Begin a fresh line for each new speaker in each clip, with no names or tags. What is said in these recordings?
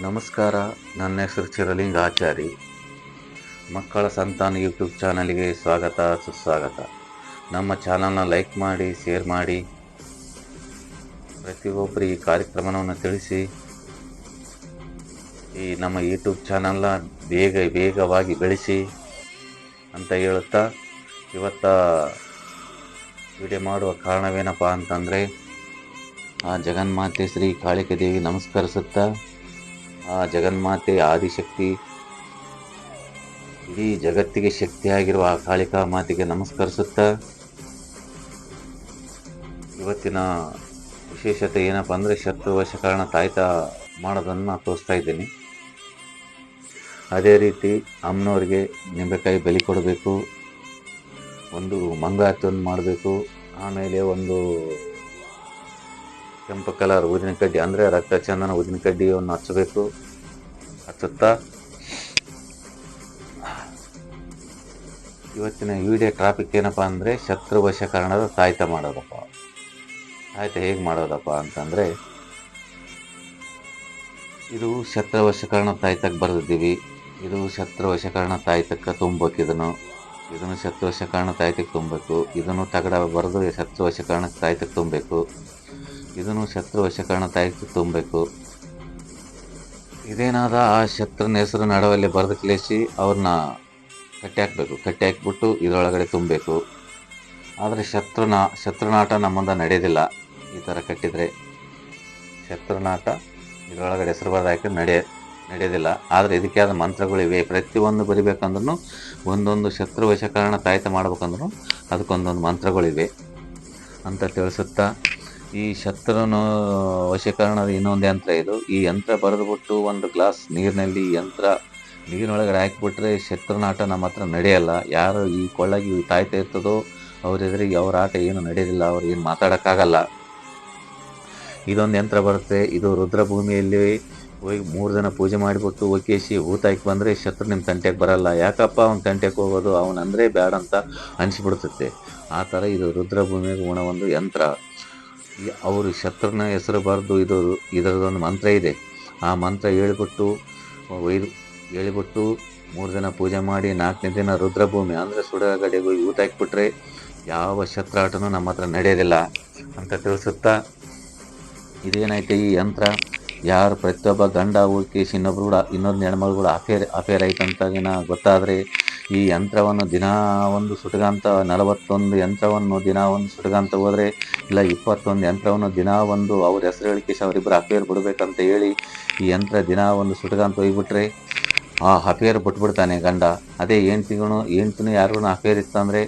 ನಮಸ್ಕಾರ, ನನ್ನ ಹೆಸರು ಚಿರಲಿಂಗ ಆಚಾರಿ. ಮಕ್ಕಳ ಸಂತಾನ ಯೂಟ್ಯೂಬ್ ಚಾನಲ್ಗೆ ಸ್ವಾಗತ, ಸುಸ್ವಾಗತ. ನಮ್ಮ ಚಾನಲ್ನ ಲೈಕ್ ಮಾಡಿ, ಶೇರ್ ಮಾಡಿ. ಪ್ರತಿಯೊಬ್ಬರು ಈ ಕಾರ್ಯಕ್ರಮವನ್ನು ತಿಳಿಸಿ. ಈ ನಮ್ಮ ಯೂಟ್ಯೂಬ್ ಚಾನಲ್ನ ಬೇಗ, ಬೇಗವಾಗಿ ಬೆಳೆಸಿ ಅಂತ ಹೇಳುತ್ತಾ, ಇವತ್ತ ವಿಡಿಯೋ ಮಾಡುವ ಕಾರಣವೇನಪ್ಪ ಅಂತಂದರೆ, ಆ ಜಗನ್ಮಾತೆ ಶ್ರೀ ಕಾಳಿಕ ದೇವಿ ನಮಸ್ಕರಿಸುತ್ತಾ ಆ ಜಗನ್ಮಾತೆ ಆದಿಶಕ್ತಿ. ಇಡೀ ಜಗತ್ತಿಗೆ ಶಕ್ತಿಯಾಗಿರುವ ಆ ಕಾಳಿಕಾ ಮಾತೆಗೆ ನಮಸ್ಕರಿಸುತ್ತಾ, ಇವತ್ತಿನ ವಿಶೇಷತೆ ಏನಪ್ಪ ಅಂದರೆ ಶತ್ರು ವಶಕರಣ ತಾಯ್ತ ಮಾಡೋದನ್ನು ನಾನು ತೋರಿಸ್ತಾ ಇದ್ದೀನಿ. ಅದೇ ರೀತಿ ಅಮ್ಮನವ್ರಿಗೆ ನಿಂಬೆಕಾಯಿ ಬಲಿ ಕೊಡಬೇಕು, ಒಂದು ಮಂಗಾರತಿಯನ್ನು ಮಾಡಬೇಕು, ಆಮೇಲೆ ಒಂದು ಕೆಂಪು ಕಲರ್ ಊದಿನ ಕಡ್ಡಿ. ಅಂದರೆ ರಕ್ತ ಚಂದನ ಊದಿನ ಕಡ್ಡಿಯನ್ನು ಹಚ್ಚಬೇಕು. ಹಚ್ಚುತ್ತಾ? ಇವತ್ತಿನ ವಿಡಿಯೋ ಟ್ರಾಫಿಕ್ ಏನಪ್ಪ ಅಂದರೆ ಶತ್ರು ವಶಕರಣದ ತಾಯ್ತ ಮಾಡೋದಪ್ಪ. ತಾಯ್ತ ಹೇಗೆ ಮಾಡೋದಪ್ಪ ಅಂತಂದರೆ, ಇದು ಶತ್ರು ವಶಕರಣ ತಾಯ್ತಕ್ಕೆ ಬರೆದಿದ್ದೀವಿ. ಇದು ಶತ್ರು ವಶಕರಣ ತಾಯ್ತಕ್ಕೆ ತುಂಬಬೇಕು ಇದನ್ನು. ಇದನ್ನು ಶತ್ರು ವಶಕರಣ ತಾಯ್ತಕ್ಕೆ ತುಂಬಬೇಕು. ಇದನ್ನು ತಗಡ ಬರೆದು ಶತ್ರು ವಶಕರಣ ತಾಯ್ತಕ್ಕೆ ತುಂಬಬೇಕು. ಇದನ್ನು ಶತ್ರು ವಶಕರಣ ತಯಾರಿಸಿ ತುಂಬಬೇಕು. ಇದೇನಾದ ಆ ಶತ್ರುನ ಹೆಸರು ನಡವಲ್ಲಿ ಬರೆದು ಕ್ಲೇಸಿ ಅವ್ರನ್ನ ಕಟ್ಟಿ ಹಾಕಬೇಕು ಕಟ್ಟಿ ಹಾಕ್ಬಿಟ್ಟು ಇದರೊಳಗಡೆ ತುಂಬಬೇಕು. ಆದರೆ ಶತ್ರುನ, ಶತ್ರುನಾಟ ನಮ್ಮಿಂದ ನಡೆಯೋದಿಲ್ಲ ಈ ಥರ ಕಟ್ಟಿದರೆ. ಶತ್ರುನಾಟ ಇದರೊಳಗಡೆ ಹೆಸರು ಬರೆದು ನಡೆಯ ನಡೆಯೋದಿಲ್ಲ ಆದರೆ ಇದಕ್ಕೆ ಆದ ಮಂತ್ರಗಳಿವೆ ಪ್ರತಿಯೊಂದು ಬರಿಬೇಕಂದ್ರೂ ಒಂದೊಂದು ಶತ್ರು ವಶಕರಣ ತಾಯ್ತ ಮಾಡ್ಬೇಕಂದ್ರೂ ಅದಕ್ಕೊಂದೊಂದು ಮಂತ್ರಗಳಿವೆ ಅಂತ ತಿಳಿಸುತ್ತಾ ಈ ಶತ್ರುನ ವಶೀಕರಣದ ಇನ್ನೊಂದು ಯಂತ್ರ ಇದು. ಈ ಯಂತ್ರ ಬರೆದುಬಿಟ್ಟು ಒಂದು ಗ್ಲಾಸ್ ನೀರಿನಲ್ಲಿ ಯಂತ್ರ ನೀರಿನೊಳಗಡೆ ಹಾಕಿಬಿಟ್ರೆ ಶತ್ರುನಾಟ ನಮ್ಮ ಹತ್ರ ನಡೆಯಲ್ಲ. ಯಾರು ಈ ಕೊಳ್ಳಗಿ ತಾಯ್ತಾ ಇರ್ತದೋ ಅವ್ರ ಎದುರಿಗೆ ಅವ್ರ ಆಟ ಏನು ನಡೆಯಲಿಲ್ಲ ಅವ್ರು ಏನು ಮಾತಾಡೋಕ್ಕಾಗಲ್ಲ. ಇದೊಂದು ಯಂತ್ರ ಬರುತ್ತೆ. ಇದು ರುದ್ರಭೂಮಿಯಲ್ಲಿ ಹೋಗಿ ಮೂರು ದಿನ ಪೂಜೆ ಮಾಡಿಬಿಟ್ಟು ಒಕ್ಕೇಸಿ ಹೂತಾಯ್ಕೆ ಬಂದರೆ ಶತ್ರು ನಿಮ್ಮ ತಂಟೆಗೆ ಬರಲ್ಲ. ಯಾಕಪ್ಪ ಅವ್ನ ತಂಟೆಗೆ ಹೋಗೋದು? ಅವನಂದರೆ ಬೇಡ ಅಂತ ಅನಿಸ್ಬಿಡ್ತೈತೆ. ಆ ಥರ ಇದು ರುದ್ರಭೂಮಿಗೆ ಉಣ ಒಂದು ಯಂತ್ರ. ಅವರು ಶತ್ರುನ ಹೆಸರು ಬರೆದು ಇದು ಇದರದೊಂದು ಮಂತ್ರ ಇದೆ. ಆ ಮಂತ್ರ ಹೇಳಿಬಿಟ್ಟು ಒಯ್ದು ಹೇಳಿಬಿಟ್ಟು ಮೂರು ದಿನ ಪೂಜೆ ಮಾಡಿ, ನಾಲ್ಕನೇ ದಿನ ರುದ್ರಭೂಮಿ ಅಂದರೆ ಸುಡಗಡೆಗೆ ಹೋಗಿ ಊಟ ಹಾಕ್ಬಿಟ್ರೆ ಯಾವ ಶತ್ರಾಟನೂ ನಮ್ಮ ಹತ್ರ ನಡೆಯೋದಿಲ್ಲ ಅಂತ ತಿಳಿಸುತ್ತಾ ಇದೇನೈತೆ ಈ ಯಂತ್ರ? ಯಾರು ಪ್ರತಿಯೊಬ್ಬ ಗಂಡ ಹುಡುಕಿ, ಇನ್ನೊಬ್ರು ಕೂಡ, ಇನ್ನೊಂದು ಹೆಣ್ಮಗಳು ಕೂಡ ಅಫೇರ್ ಅಫೇರ್ ಐತಂತ ಗೊತ್ತಾದರೆ ಈ ಯಂತ್ರವನ್ನು ದಿನ ಒಂದು ಸುಟಗಂತ, ನಲವತ್ತೊಂದು ಯಂತ್ರವನ್ನು ದಿನ ಒಂದು ಸುಟಗಂತ ಹೋದರೆ, ಇಲ್ಲ ಇಪ್ಪತ್ತೊಂದು ಯಂತ್ರವನ್ನು ದಿನ ಒಂದು, ಅವ್ರ ಹೆಸರು ಹೇಳಿಕೆ ಅವರಿಬ್ಬರು ಅಫೇರ್ ಬಿಡಬೇಕಂತ ಹೇಳಿ ಈ ಯಂತ್ರ ದಿನ ಒಂದು ಸುಟಗಂತ ಹೋಗ್ಬಿಟ್ರೆ, ಆ ಅಫೇರ್ ಬಿಟ್ಬಿಡ್ತಾನೆ ಗಂಡ. ಅದೇ ಹೆಂಡ್ತಿಗೂ ಹೆಂಡ್ತಿನೂ ಯಾರಿಗೂ ಅಫೇರ್ ಇತ್ತಂದರೆ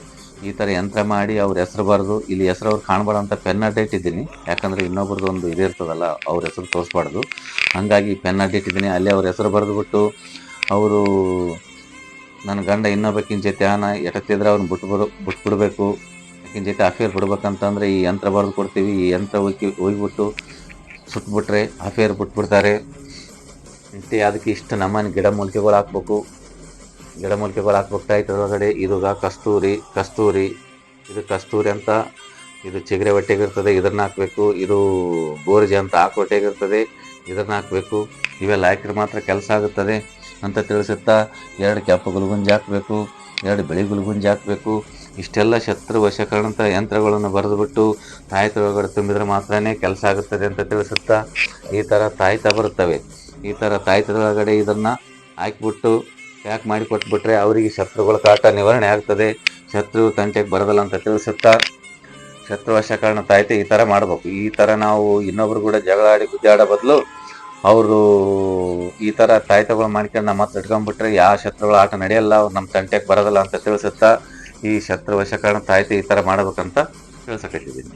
ಈ ಥರ ಯಂತ್ರ ಮಾಡಿ ಅವ್ರ ಹೆಸರು ಬರೆದು, ಇಲ್ಲಿ ಹೆಸರು ಅವ್ರು ಕಾಣಬಾರ್ದು ಅಂತ ಪೆನ್ ಅಡ್ಡ ಇಟ್ಟಿದ್ದೀನಿ ಯಾಕಂದರೆ ಇನ್ನೊಬ್ರದ್ದು ಒಂದು ಇದಿರ್ತದಲ್ಲ ಅವ್ರ ಹೆಸರು ತೋರಿಸ್ಬಾರ್ದು. ಹಾಗಾಗಿ ಪೆನ್ ಅಡ್ಡ ಇಟ್ಟಿದ್ದೀನಿ ಅಲ್ಲಿ ಅವ್ರ ಹೆಸರು ಬರೆದುಬಿಟ್ಟು, ಅವರು ನನ್ನ ಗಂಡ ಇನ್ನೊಬ್ಬಕಿನ ಜೊತೆ ಆನ ಎಟತ್ತಿದ್ರೆ ಅವ್ನು ಬಿಟ್ಟು ಬರೋ ಬಿಟ್ಬಿಡ್ಬೇಕು ಆಕಿನ ಜೊತೆ ಅಫೇರ್ ಬಿಡ್ಬೇಕಂತಂದ್ರೆ ಈ ಯಂತ್ರ ಬರೆದು ಕೊಡ್ತೀವಿ. ಈ ಯಂತ್ರ ಹೋಗಿ, ಹೋಗ್ಬಿಟ್ಟು ಸುಟ್ಬಿಟ್ರೆ ಅಫೇರ್ ಬಿಟ್ಬಿಡ್ತಾರೆ. ಮತ್ತೆ ಅದಕ್ಕೆ ಇಷ್ಟು ನಮ್ಮನೆ ಗಿಡ ಮೂಲಿಕೆಗಳು ಹಾಕ್ಬೇಕು. ಗಿಡ ಮೂಲಿಕೆಗಳು ಹಾಕ್ಬೇಕಾಯ್ತು ಒಳಗಡೆ ಇದುಗ ಕಸ್ತೂರಿ ಕಸ್ತೂರಿ, ಇದು ಕಸ್ತೂರಿ ಅಂತ, ಇದು ಚಿಗರೆ ಹೊಟ್ಟೆಗಿರ್ತದೆ, ಇದನ್ನ ಹಾಕಬೇಕು. ಇದು ಗೋರಿಜೆ ಅಂತ ಹೊಟ್ಟೆಗಿರ್ತದೆ ಇದನ್ನ ಹಾಕಬೇಕು. ಇವೆಲ್ಲ ಹಾಕಿದ್ರೆ ಮಾತ್ರ ಕೆಲಸ ಆಗುತ್ತದೆ. ಅಂತ ತಿಳಿಸುತ್ತಾ ಎರಡು ಕೆಂಪು ಗುಲ್ಗುಂಜಿ ಹಾಕಬೇಕು, ಎರಡು ಬಿಳಿ ಗುಲ್ಗುಂಜಿ ಹಾಕಬೇಕು. ಇಷ್ಟೆಲ್ಲ ಶತ್ರು ವಶಕರಣಂಥ ಯಂತ್ರಗಳನ್ನು ಬರೆದುಬಿಟ್ಟು ತಾಯ್ತ ಒಳಗಡೆ ತುಂಬಿದ್ರೆ ಮಾತ್ರನೇ ಕೆಲಸ ಆಗುತ್ತದೆ ಅಂತ ತಿಳಿಸುತ್ತಾ ಈ ಥರ ತಾಯ್ತ ಬರುತ್ತವೆ. ಈ ಥರ ತಾಯ್ತದೊಳಗಡೆ ಇದನ್ನು ಹಾಕಿಬಿಟ್ಟು, ಪ್ಯಾಕ್ ಮಾಡಿ ಕೊಟ್ಬಿಟ್ರೆ ಅವರಿಗೆ ಶತ್ರುಗಳ ಕಾಟ ನಿವಾರಣೆ ಆಗ್ತದೆ. ಶತ್ರು ತಂಟೆಗೆ ಬರೋದಿಲ್ಲ ಅಂತ ತಿಳಿಸುತ್ತಾ ಶತ್ರು ವಶಕರಣ ತಾಯ್ತೆ ಈ ಥರ ಮಾಡಬೇಕು. ಈ ಥರ ನಾವು ಇನ್ನೊಬ್ರು ಕೂಡ ಜಗಳ ಆಡಿ ಗುದ್ದಾಡೋ ಬದಲು ಅವರು ಈ ಥರ ತಾಯ್ತಗಳು ಮಾಡ್ಕೊಂಡು ನಮ್ಮ ಹತ್ರ ಇಟ್ಕೊಂಡ್ಬಿಟ್ರೆ ಯಾವ ಶತ್ರುಗಳ ಆಟ ನಡೆಯಲ್ಲ, ಅವ್ರು ನಮ್ಮ ತಂಟೆಗೆ ಬರೋದಿಲ್ಲ ಅಂತ ತಿಳಿಸುತ್ತಾ ಈ ಶತ್ರು ವಶಕರಣ ತಾಯ್ತಿ ಈ ಥರ ಮಾಡಬೇಕಂತ ತಿಳ್ಸಕತ್ತಿದ್ದೀನಿ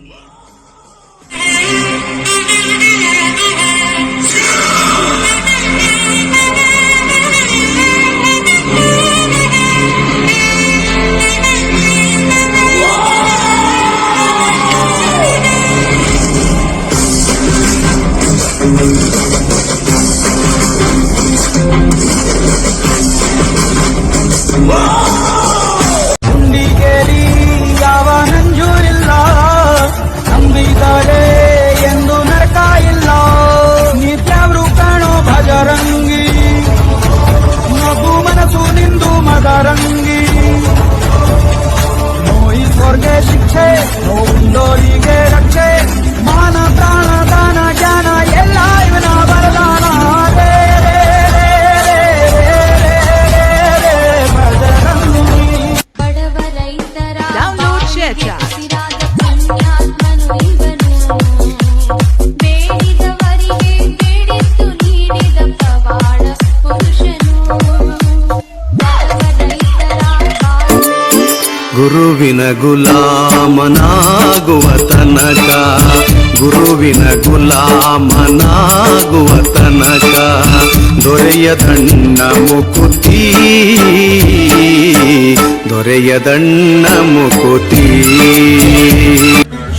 Whoa!
ಗುರುವಿನ ಗುಲಾಮನಾಗುವ ತನಕ ಗುರುವಿನ ಗುಲಾಮನಾಗುವ ತನಕ ದೊರೆಯದಣ್ಣ ಮುಕುತಿ ದೊರೆಯದಣ್ಣ ಮುಕುತಿ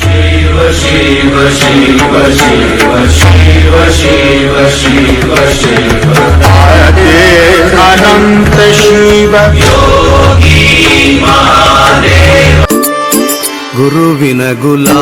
ಶಿವ ಶಿವ
ಶಿವ ಶಿವ ಶಿವ ಶಿವ ಶಿವ ಶಿವ ಅನಂತ ಶಿವ గురు వినగులా